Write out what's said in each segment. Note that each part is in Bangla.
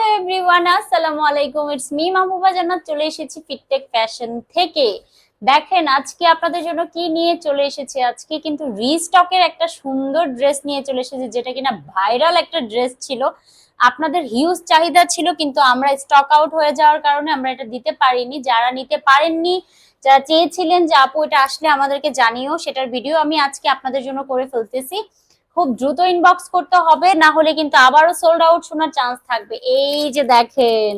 হ্যালো এভরিওয়ান আসসালামু আলাইকুম। ইটস মি মাহবুবা জান্নাত, চলে এসেছি ফিটটেক ফ্যাশন থেকে। দেখেন, আজকে আপনাদের জন্য কি নিয়ে চলে এসেছি? আজকে কিন্তু রিস্টকের একটা সুন্দর ড্রেস নিয়ে চলে এসেছি, যেটা কিনা ভাইরাল একটা ড্রেস ছিল। আপনাদের হিউজ চাহিদা ছিল, কিন্তু আমরা স্টক আউট হয়ে যাওয়ার কারণে আমরা এটা দিতে পারিনি। যারা নিতে পারেননি, যারা চেয়েছিলেন যে, আপু, এটা আসলে আমাদেরকে জানিও, সেটার ভিডিও আমি আজকে আপনাদের জন্য করে ফেলতেছি। খুব দ্রুত ইনবক্স করতে হবে, না হলে কিন্তু আবারও সোল্ড আউট শোনার চান্স থাকবে। এই যে দেখেন।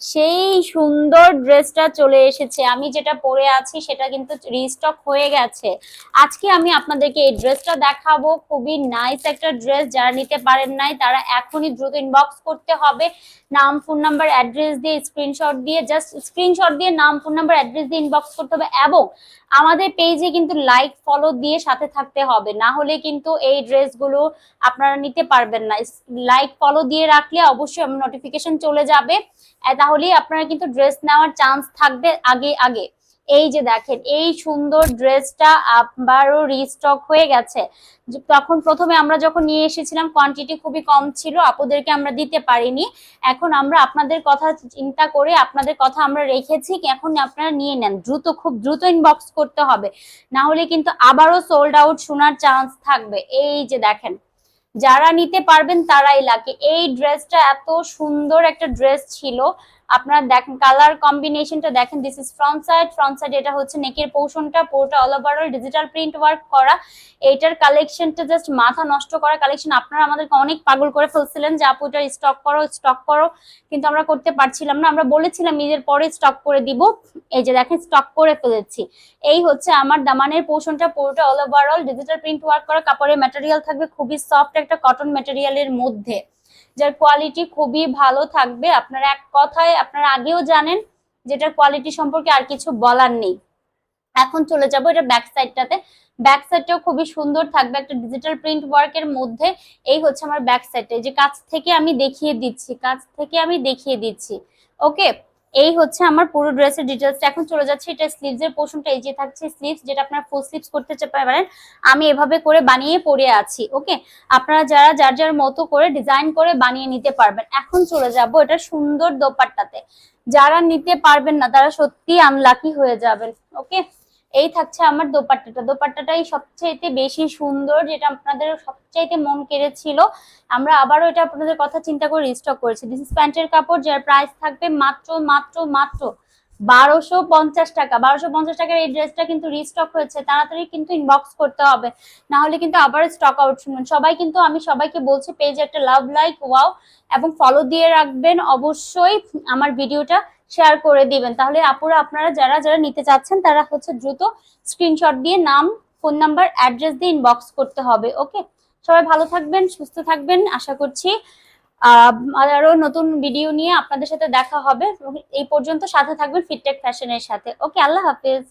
সেই সুন্দর ড্রেসটা চলে এসেছে। আমি যেটা পরে আছি সেটা কিন্তু রিস্টক হয়ে গেছে। আজকে আমি আপনাদেরকে এই ড্রেসটা দেখাবো। খুবই নাইস একটা ড্রেস যারা নিতে পারেন নাই তারা এখনই দ্রুত ইনবক্স করতে হবে। নাম ফোন নাম্বার অ্যাড্রেস দিয়ে স্ক্রিনশট দিয়ে জাস্ট স্ক্রিনশট দিয়ে নাম ফোন নাম্বার অ্যাড্রেস দিয়ে ইনবক্স করতে হবে এবং আমাদের পেজে কিন্তু লাইক ফলো দিয়ে সাথে থাকতে হবে। না হলে কিন্তু এই ড্রেসগুলো আপনারা নিতে পারবেন না। লাইক ফলো দিয়ে রাখলে অবশ্যই নোটিফিকেশন চলে যাবে। আহ, তাহলেই আপনারা কিন্তু ড্রেস নেওয়ার চান্স থাকবে আগে আগে। এই যে দেখেন, এই সুন্দর ড্রেসটা আবারও রিস্টক হয়ে গেছে। তখন প্রথমে আমরা যখন নিয়ে এসেছিলাম কোয়ান্টিটি খুবই কম ছিল, আপুদেরকে আমরা দিতে পারিনি। এখন আমরা আপনাদের কথা চিন্তা করে আপনাদের কথা আমরা রেখেছি এখন আপনারা নিয়ে নেন। দ্রুত, খুব দ্রুত ইনবক্স করতে হবে। না হলে কিন্তু আবারও সোল্ড আউট শোনার চান্স থাকবে। এই যে দেখেন, যারা নিতে পারবেন তারাই লাগে এই ড্রেসটা এত সুন্দর একটা ড্রেস ছিল আপনারা দেখেন কালার কম্বিনেশনটা দেখেন this is front side front side এটা হচ্ছে নেকের পোর্শনটা পুরোটা all overall digital print work করা। এইটার কালেকশনটা জাস্ট মাথা নষ্ট করা কালেকশন আপনারা আমাদেরকে অনেক পাগল করে ফেলছিলেন যে, আপু, এটা স্টক করো স্টক করো। কিন্তু আমরা করতে পারছিলাম না। আমরা বলেছিলাম ঈদের পরে স্টক করে দিব। এই যে দেখেন স্টক করে ফেলেছি। এই হচ্ছে আমার দামানের পোর্শনটা পুরোটা all overall digital print work করা। কাপড়ের ম্যাটেরিয়াল থাকবে খুবই সফট একটা কটন ম্যাটেরিয়ালের মধ্যে। যার কোয়ালিটি খুবই ভালো থাকবে। আপনারা এক কথায় আপনারা আগেও জানেন যেটার কোয়ালিটি সম্পর্কে আর কিছু বলার নেই। এখন চলে যাব এটা ব্যাক সাইডটাতে ব্যাক সাইডটাও খুবই সুন্দর থাকবে একটা ডিজিটাল প্রিন্ট ওয়ার্কের মধ্যে। এই হচ্ছে আমার ব্যাক সাইডটা যে কাছ থেকে আমি দেখিয়ে দিচ্ছি, কাছ থেকে আমি দেখিয়ে দিচ্ছি। ওকে এই হচ্ছে আমার পুরো ড্রেসের ডিটেলসটা এখন চলে যাচ্ছে এটা স্লিভস এর পোর্শনটা এই যে থাকছে স্লিভস যেটা আপনারা ফুল স্লিভস করতে পারেন, আমি এভাবে করে বানিয়ে পরে আছি ওকে আপনারা যারা, যার যার মতো করে ডিজাইন করে বানিয়ে নিতে পারবেন, এখন চলে যাব এটা সুন্দর দোপাট্টাতে। যারা নিতে পারবেন না, তারা সত্যি আনলাকি হয়ে যাবেন ওকে এই থাকছে আমার দোপাট্টাটা। দোপাট্টাটাই সবচাইতে বেশি সুন্দর, যেটা আপনাদের সবচাইতে মন কেড়েছিল। আমরা আবারও এটা আপনাদের কথা চিন্তা করে রিস্টক করেছি। দিস ইস প্যান্টের কাপড়, যার প্রাইস থাকবে মাত্র মাত্র মাত্র বারোশো পঞ্চাশ টাকা। বারোশো পঞ্চাশ টাকার এই ড্রেসটা কিন্তু রিস্টক হয়েছে। তাড়াতাড়ি কিন্তু ইনবক্স করতে হবে। না হলে কিন্তু আবার স্টক আউট শুনুন। সবাই কিন্তু, আমি সবাইকে বলছি পেজে একটা লাভ লাইক ওয়াও এবং ফলো দিয়ে রাখবেন। অবশ্যই আমার ভিডিওটা শেয়ার করে দিবেন। তাহলে আপুরা, আপনারা যারা যারা নিতে চাচ্ছেন, তারা হচ্ছে দ্রুত স্ক্রিনশট দিয়ে নাম ফোন নাম্বার অ্যাড্রেস দিয়ে ইনবক্স করতে হবে ওকে সবাই ভালো থাকবেন, সুস্থ থাকবেন, আশা করছি আরও নতুন ভিডিও নিয়ে আপনাদের সাথে দেখা হবে। এই পর্যন্ত সাথে থাকবেন ফিটটেক ফ্যাশনের সাথে ওকে আল্লাহ হাফেজ।